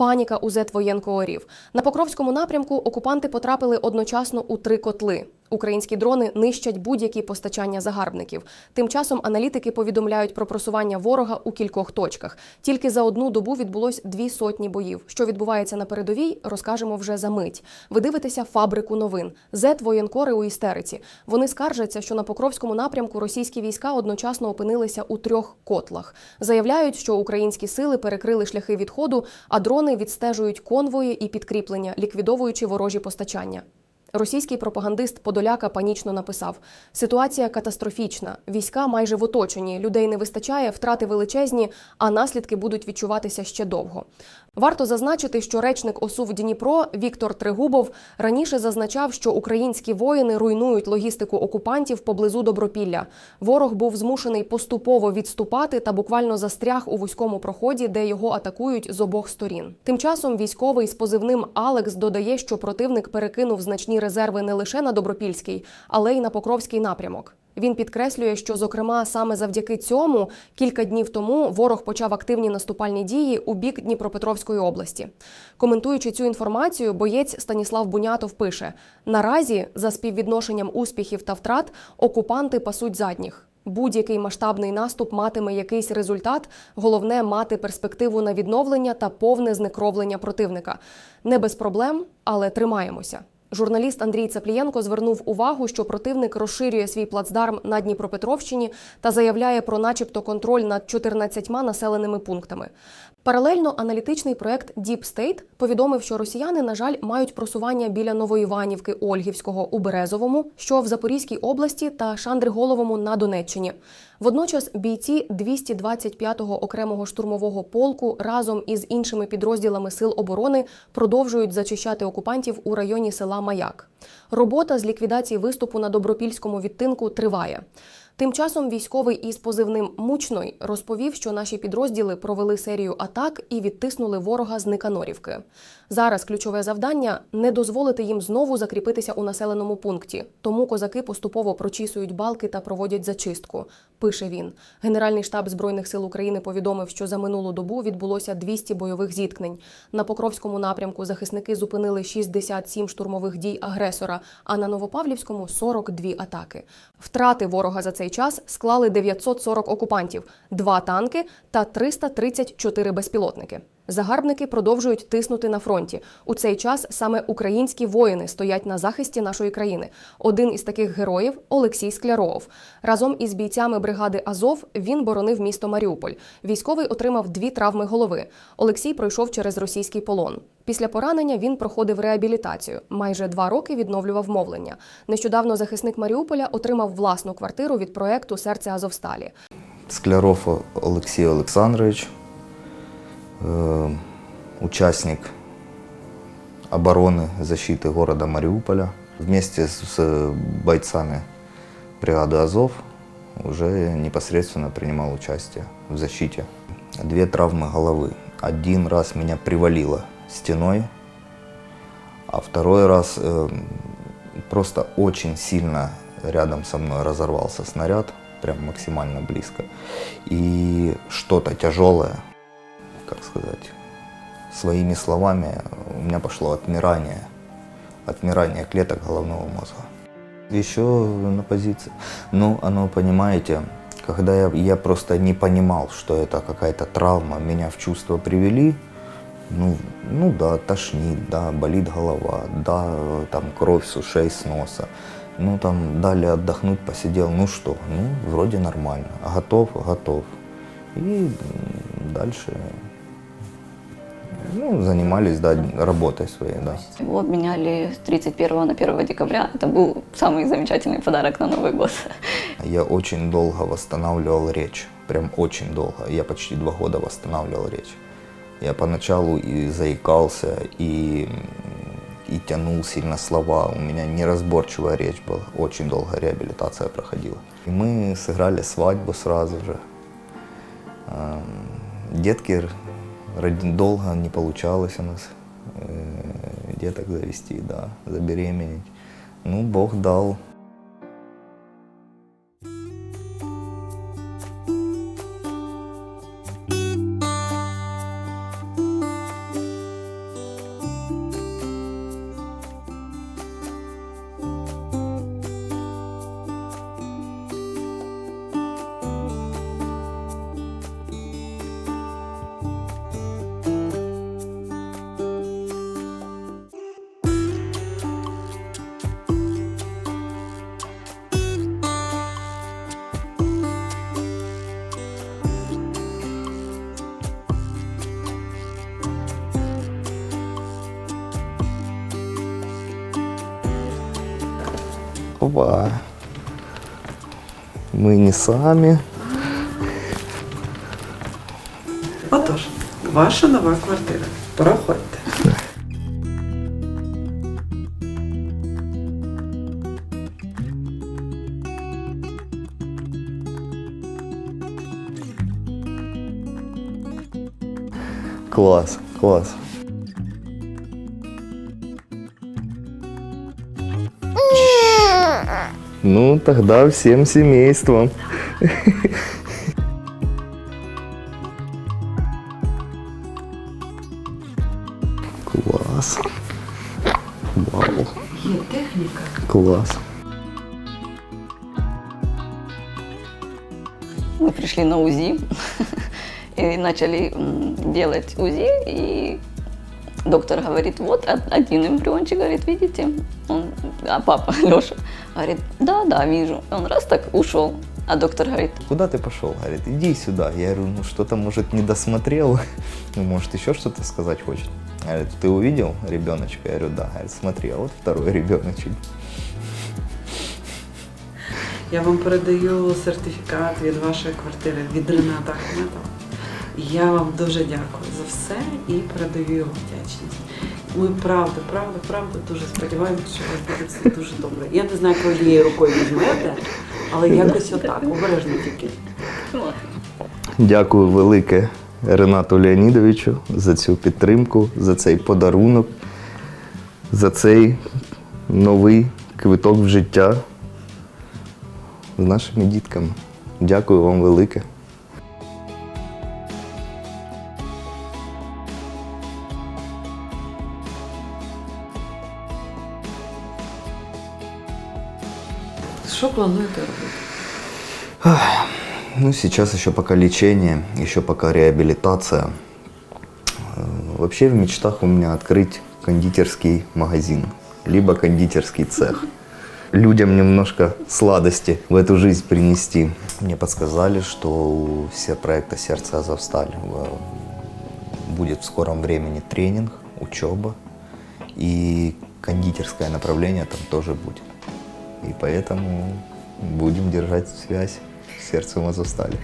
Паніка у Зетвоєнкоорів. На Покровському напрямку окупанти потрапили одночасно у три котли. Українські дрони нищать будь-які постачання загарбників. Тим часом аналітики повідомляють про просування ворога у кількох точках. Тільки за одну добу відбулось дві сотні боїв. Що відбувається на передовій, розкажемо вже за мить. Ви дивитеся фабрику новин. Зет воєнкори у істериці. Вони скаржаться, що на Покровському напрямку російські війська одночасно опинилися у трьох котлах. Заявляють, що українські сили перекрили шляхи відходу, а дрони відстежують конвої і підкріплення, ліквідовуючи ворожі постачання. Російський пропагандист Подоляка панічно написав: ситуація катастрофічна. Війська майже в оточенні, людей не вистачає, втрати величезні, а наслідки будуть відчуватися ще довго. Варто зазначити, що речник ОСУ в Дніпро Віктор Тригубов раніше зазначав, що українські воїни руйнують логістику окупантів поблизу Добропілля. Ворог був змушений поступово відступати та буквально застряг у вузькому проході, де його атакують з обох сторін. Тим часом військовий з позивним Алекс додає, що противник перекинув значні резерви не лише на Добропільський, але й на Покровський напрямок. Він підкреслює, що зокрема саме завдяки цьому кілька днів тому ворог почав активні наступальні дії у бік Дніпропетровської області. Коментуючи цю інформацію, боєць Станіслав Бунятов пише: наразі, за співвідношенням успіхів та втрат, окупанти пасуть задніх. Будь-який масштабний наступ матиме якийсь результат. Головне мати перспективу на відновлення та повне знекровлення противника. Не без проблем, але тримаємося. Журналіст Андрій Цаплієнко звернув увагу, що противник розширює свій плацдарм на Дніпропетровщині та заявляє про, начебто, контроль над 14 населеними пунктами. Паралельно аналітичний проект Deep State повідомив, що росіяни, на жаль, мають просування біля Новоіванівки Ольгівського у Березовому, що в Запорізькій області та Шандриголовому на Донеччині. Водночас бійці 225-го окремого штурмового полку разом із іншими підрозділами сил оборони продовжують зачищати окупантів у районі села Маяк. Робота з ліквідації виступу на добропільському відтинку триває. Тим часом військовий із позивним Мучной розповів, що наші підрозділи провели серію атак і відтиснули ворога з Никанорівки. Зараз ключове завдання не дозволити їм знову закріпитися у населеному пункті. Тому козаки поступово прочісують балки та проводять зачистку. Пише він. Генеральний штаб збройних сил України повідомив, що за минулу добу відбулося 200 бойових зіткнень. На Покровському напрямку захисники зупинили 67 штурмових дій агресора, а на Новопавлівському 42 атаки. Втрати ворога за цей час склали 940 окупантів, 2 танки та 334 безпілотники. Загарбники продовжують тиснути на фронті. У цей час саме українські воїни стоять на захисті нашої країни. Один із таких героїв Олексій Скляров. Разом із бійцями бригади Азов він боронив місто Маріуполь. Військовий отримав дві травми голови. Олексій пройшов через російський полон. Після поранення він проходив реабілітацію. Майже два роки відновлював мовлення. Нещодавно захисник Маріуполя отримав власну квартиру від проекту Серце Азовсталі. Скляров Олексій Олександрович, э, участник обороны защиты города Мариуполя. Вместе с бойцами бригады Азов уже непосредственно принимал участие в защите. Две травмы головы. Один раз меня привалило стеной, а второй раз э, просто очень сильно рядом со мной разорвался снаряд, прям максимально близко. И что-то тяжелое, как сказать, своими словами, у меня пошло отмирание, отмирание клеток головного мозга. Еще на позиции. Ну, оно, понимаете, когда я, я просто не понимал, что это какая-то травма, меня в чувство привели, ну, ну да, тошнит, да, болит голова, да, там кровь с ушей, с носа. Ну, там дали отдохнуть, посидел, ну что, ну, вроде нормально. Готов, готов. И дальше, ну, занимались, да, работой своей, да. Его обменяли с 31 на 1 декабря. Это был самый замечательный подарок на Новый год. Я очень долго восстанавливал речь, прям очень долго. Я почти два года восстанавливал речь. Я поначалу и заикался, и, и тянул сильно слова. У меня неразборчивая речь была. Очень долго реабилитация проходила. И мы сыграли свадьбу сразу же. Эм, Детки долго не получалось у нас э, деток завести, да, забеременеть. Ну, Бог дал. Опа. Мы не сами. Отож, ваша нова квартира. Проходьте. Класс, класс. Ну, тогда всем семейством. Класс. Вау. Є. Класс. Мы пришли на УЗИ и начали делать УЗИ, и доктор говорит, вот од- один эмбриончик, говорит, видите? Он, а папа, Леша, говорит, да, да, вижу. Он раз так ушел, а доктор говорит, Куда ты пошел? Говорит, иди сюда. Я говорю, ну что-то, может, не досмотрел. Ну, может, еще что-то сказать хочет. Говорит, ты увидел ребеночка? Я говорю, да. Говорит, смотри, а вот второй ребеночек. Я вам передаю сертифікат від вашої квартири від Рената Ахметова. Я вам дуже дякую за все і передаю його вдячність. Ми правда, правда, правда дуже сподіваємося, що у вас буде все дуже добре. Я не знаю, ви однією рукою візьмете, але якось отак, обережно тільки. Дякую велике Ренату Леонідовичу за цю підтримку, за цей подарунок, за цей новий квиток в життя з нашими дітками. Дякую вам велике. Що плануєте робити? Ну, сейчас еще пока лечение, еще пока реабилитация. Э, Вообще в мечтах у меня открыть кондитерский магазин, либо кондитерский цех. Людям немножко сладости в эту жизнь принести. Мне подсказали, что все проекта «Сердце Азовсталь» э, будет в скором времени тренинг, учеба и кондитерское направление там тоже будет. И поэтому будем держать связь с сердцем Азовстали.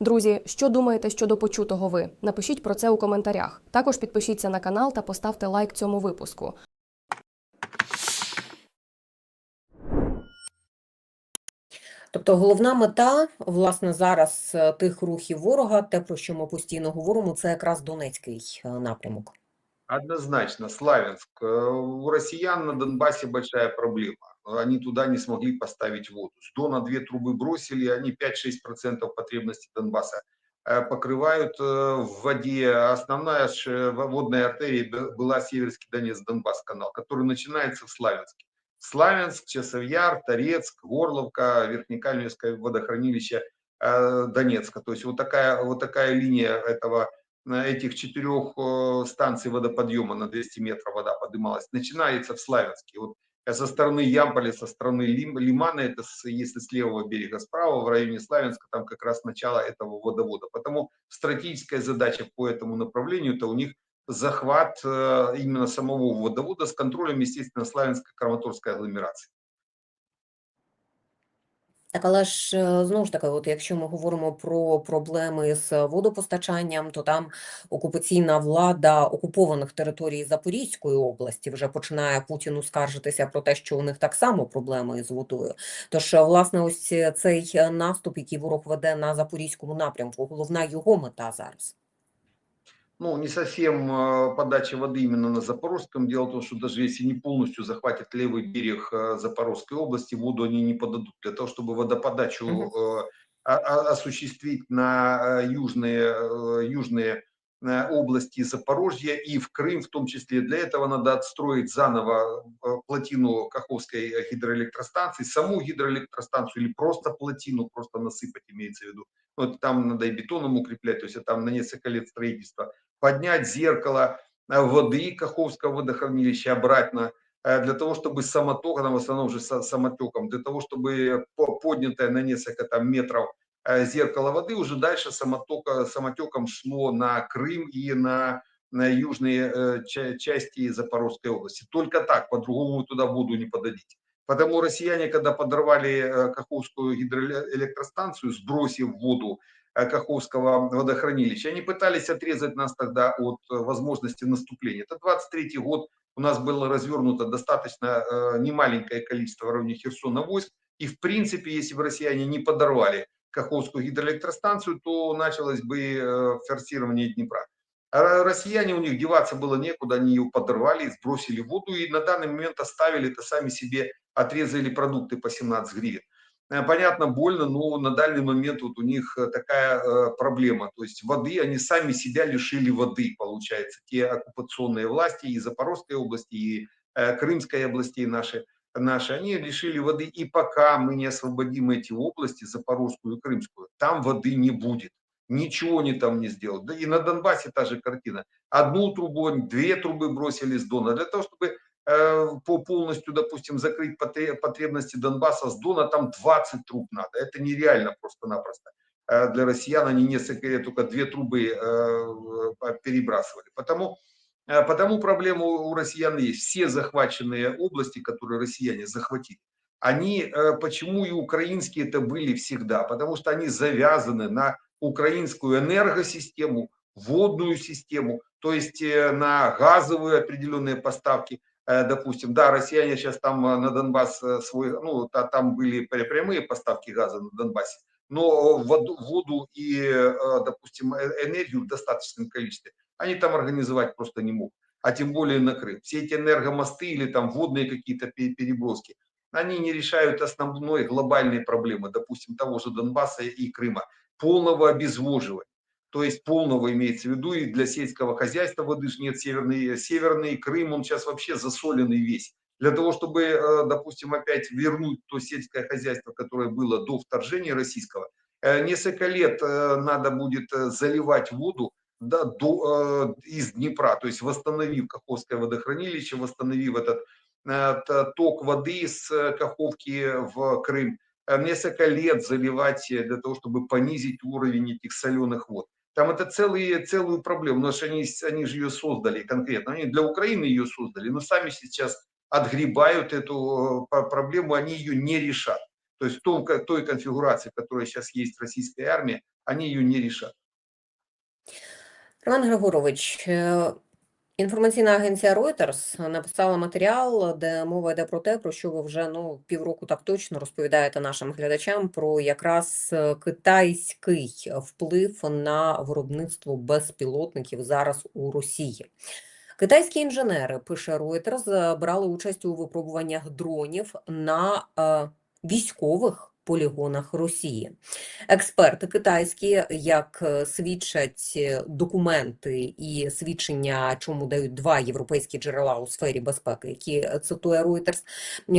Друзі, що думаєте щодо почутого ви? Напишіть про це у коментарях. Також підпишіться на канал та поставте лайк цьому випуску. Тобто головна мета, власне, зараз е, тих рухів ворога, те, про що ми постійно говоримо, це якраз Донецький е, напрямок. Однозначно, Славянск. Э, У россиян на Донбассе большая проблема. Они туда не смогли поставить воду. С Дона две трубы бросили, они 5-6% потребностей Донбасса э, покрывают э, в воде. Основная ж, э, водная артерия б- была Северский Донец-Донбасс канал, который начинается в Славянске. Славянск, Часовьяр, Торецк, Горловка, Верхнекальмевское водохранилище э, Донецка. То есть вот такая, вот такая линия этого на этих четырех э, станций водоподъема на 200 метров вода поднималась, начинается в Славянске. Вот э, со стороны Ямполя, со стороны Лим- Лимана, это с- если с левого берега справа, в районе Славянска, там как раз начало этого водовода. Потому стратегическая задача по этому направлению, это у них захват э, именно самого водовода с контролем, естественно, Славянско-Краматорской агломерации. Так, але ж е, знову ж таки, от якщо ми говоримо про проблеми з водопостачанням, то там окупаційна влада окупованих територій Запорізької області вже починає Путіну скаржитися про те, що у них так само проблеми з водою. Тож, е, власне, ось е, цей наступ, який ворог веде на запорізькому напрямку, головна його мета зараз. Ну, не совсем э, подача воды именно на Запорожском. Дело в том, что даже если не полностью захватят левый берег э, Запорожской области, воду они не подадут. Для того, чтобы водоподачу о- осуществить на южные, южные области Запорожья и в Крым в том числе. Для этого надо отстроить заново э, плотину Каховской э, гидроэлектростанции, саму гидроэлектростанцию или просто плотину, просто насыпать имеется в виду. Вот там надо и бетоном укреплять, то есть там на несколько лет строительства поднять зеркало э, воды Каховского водохранилища обратно, э, для того, чтобы самоток, она в основном же са- самотеком, для того, чтобы по- поднятая на несколько там метров э, зеркало воды, уже дальше самотока, самотеком шло на Крым и на, на южные э, ча- части Запорожской области. Только так, по-другому туда воду не подадите. Потому россияне, когда подорвали э, Каховскую гидроэлектростанцию, сбросив воду э, Каховского водохранилища, они пытались отрезать нас тогда от э, возможности наступления. Это 23 год, у нас было развернуто достаточно э, немаленькое количество в районе Херсона войск, и в принципе, если бы россияне не подорвали Каховскую гидроэлектростанцию, то началось бы э, форсирование Днепра. А россияне, у них деваться было некуда, они ее подорвали, сбросили воду и на данный момент оставили это сами себе, отрезали продукты по 17 гривен. Э, Понятно, больно, но на данный момент вот у них э, такая проблема. То есть воды, они сами себя лишили воды, получается. Те оккупационные власти и Запорожской области, и Крымской области наши, наши, они лишили воды. И пока мы не освободим эти области, Запорожскую и Крымскую, там воды не будет. Ничего они там не сделают. Да и на Донбассе та же картина. Одну трубу, две трубы бросили с Дона для того, чтобы э, по полностью, допустим, закрыть потре- потребности Донбасса с Дона, там 20 труб надо. Это нереально просто-напросто. Э, Для россиян они несколько лет только две трубы э, перебрасывали. Потому, потому проблема у россиян есть. Все захваченные области, которые россияне захватили, они, э, почему и украинские это были всегда? Потому что они завязаны на украинскую энергосистему, водную систему, то есть э, на газовые определенные поставки, Э, допустим, да, россияне сейчас там на Донбасс свой, ну, та- там были пря- прямые поставки газа на Донбассе, но воду, воду и, допустим, энергию в достаточном количестве они там организовать просто не могут, а тем более на Крым. Все эти энергомосты или там водные какие-то пе- переброски, они не решают основной глобальной проблемы, допустим, того же Донбасса и Крыма, полного обезвоживания. То есть полного имеется в виду и для сельского хозяйства воды же нет. Северный, северный Крым, он сейчас вообще засоленный весь. Для того, чтобы, э, допустим, опять вернуть то сельское хозяйство, которое было до вторжения российского, э, несколько лет э, надо будет заливать воду да, до, э, из Днепра, то есть восстановив Каховское водохранилище, восстановив этот э, ток воды с э, Каховки в Крым, э, несколько лет заливать для того, чтобы понизить уровень этих соленых вод. Там это целые, целую проблему, потому что они, они же ее создали конкретно. Они для Украины ее создали, но сами сейчас отгребают эту э, проблему, они ее не решат. То есть ка- той конфигурации, которая сейчас есть в российской армии, они ее не решат. Роман Григорович, е, інформаційна агенція Reuters написала матеріал, де мова йде про те, про що ви вже ну півроку так точно розповідаєте нашим глядачам про якраз е, китайський вплив на виробництво безпілотників зараз у Росії. Китайські інженери, пише Reuters, брали участь у випробуваннях дронів на е, військових полігонах Росії. Експерти китайські, як е, свідчать е, документи і свідчення, чому дають два європейські джерела у сфері безпеки, які е, цитує Reuters,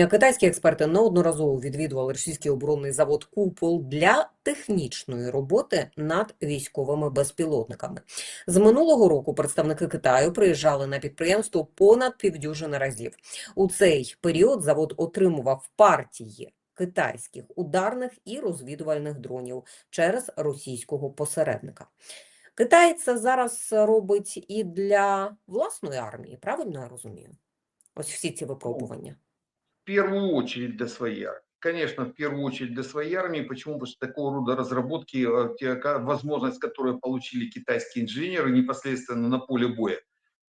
китайські експерти неодноразово відвідували російський оборонний завод Купол для технічної роботи над військовими безпілотниками. З минулого року представники Китаю приїжджали на підприємство понад півдюжини разів. У цей період завод отримував партії китайських ударних і розвідувальних дронів через російського посередника. Китай це зараз робить і для власної армії, правильно я розумію? Ось всі ці випробування. В первую очередь для своей армии. Конечно, в первую очередь для своей армии. Почему? Потому что такого рода разработки, э, те, ка- возможность, которую получили китайские инженеры непосредственно на поле боя, э,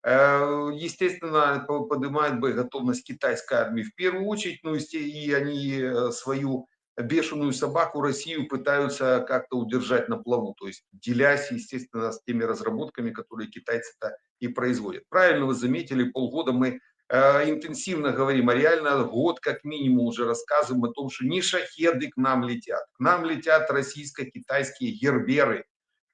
естественно, по- поднимает боеготовность китайской армии в первую очередь, ну и они э, свою бешеную собаку Россию пытаются как-то удержать на плаву, то есть делясь, естественно, с теми разработками, которые китайцы-то и производят. Правильно вы заметили, полгода мы э, интенсивно говорим, а реально год как минимум уже рассказываем о том, что не шахеды к нам летят, к нам летят российско-китайские герберы,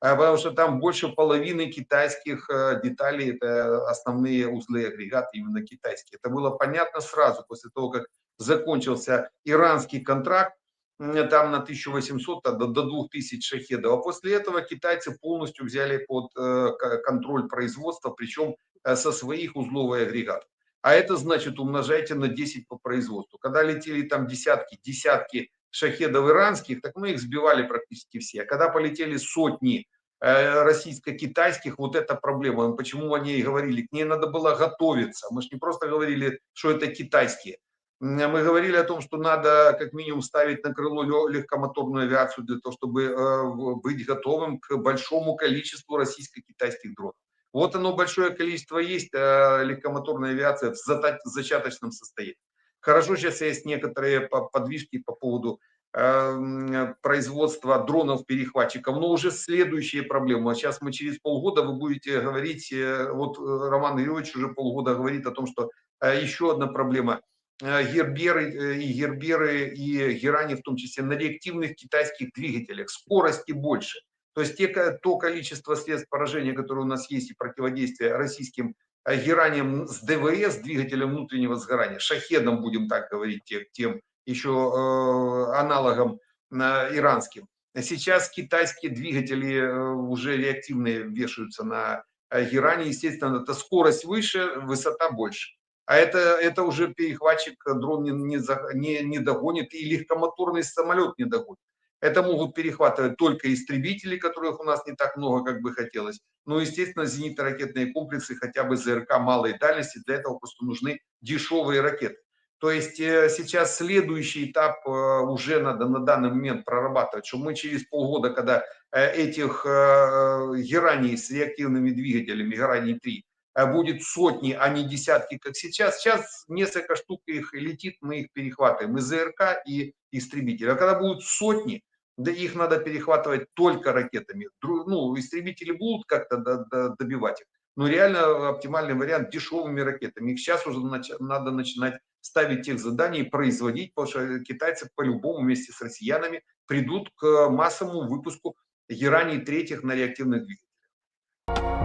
потому что там больше половины китайских э, деталей, это основные узлы и агрегаты именно китайские. Это было понятно сразу после того, как закончился иранский контракт, там на 1800 а до, до 2000 шахедов. А после этого китайцы полностью взяли под э, контроль производства, причем э, со своих узлов и агрегатов. А это значит умножайте на 10 по производству. Когда летели там десятки, десятки шахедов иранских, так мы их сбивали практически все. А когда полетели сотни э, российско-китайских, вот эта проблема. Почему они и говорили, к ней надо было готовиться. Мы же не просто говорили, что это китайские. Мы говорили о том, что надо как минимум ставить на крыло легкомоторную авиацию для того, чтобы э, быть готовым к большому количеству российско-китайских дронов. Вот оно большое количество есть, э, легкомоторная авиация в зачаточном состоянии. Хорошо, сейчас есть некоторые по- подвижки по поводу э, м, производства дронов-перехватчиков, но уже следующие проблемы. Сейчас мы через полгода вы будете говорить, э, вот э, Роман Григорьевич уже полгода говорит о том, что э, еще одна проблема. Герберы и Герберы и Герани в том числе на реактивных китайских двигателях. Скорости больше. То есть те, то количество средств поражения, которое у нас есть и противодействия российским геранием с ДВС, двигателем внутреннего сгорания, шахедом, будем так говорить, те- тем еще э, аналогом э, иранским. Сейчас китайские двигатели э, уже реактивные вешаются на геране. Естественно, это скорость выше, высота больше. А это, это уже перехватчик дрон не, не, не догонит, и легкомоторный самолет не догонит. Это могут перехватывать только истребители, которых у нас не так много, как бы хотелось. Ну, естественно, зенитно-ракетные комплексы, хотя бы ЗРК малой дальности, для этого просто нужны дешевые ракеты. То есть э, сейчас следующий этап э, уже надо на данный момент прорабатывать, что мы через полгода, когда э, этих гераний с реактивными двигателями, гераний-3, э, будет сотни, а не десятки, как сейчас. Сейчас несколько штук их летит, мы их перехватываем, и ЗРК, и истребители. А когда будут сотни, да их надо перехватывать только ракетами. Ну, истребители будут как-то до- до- добивать их, но реально оптимальный вариант дешевыми ракетами. Их сейчас уже надо начинать ставить тех заданий производить, потому что китайцы по-любому вместе с россиянами придут к массовому выпуску гераний третьих на реактивных двигателях.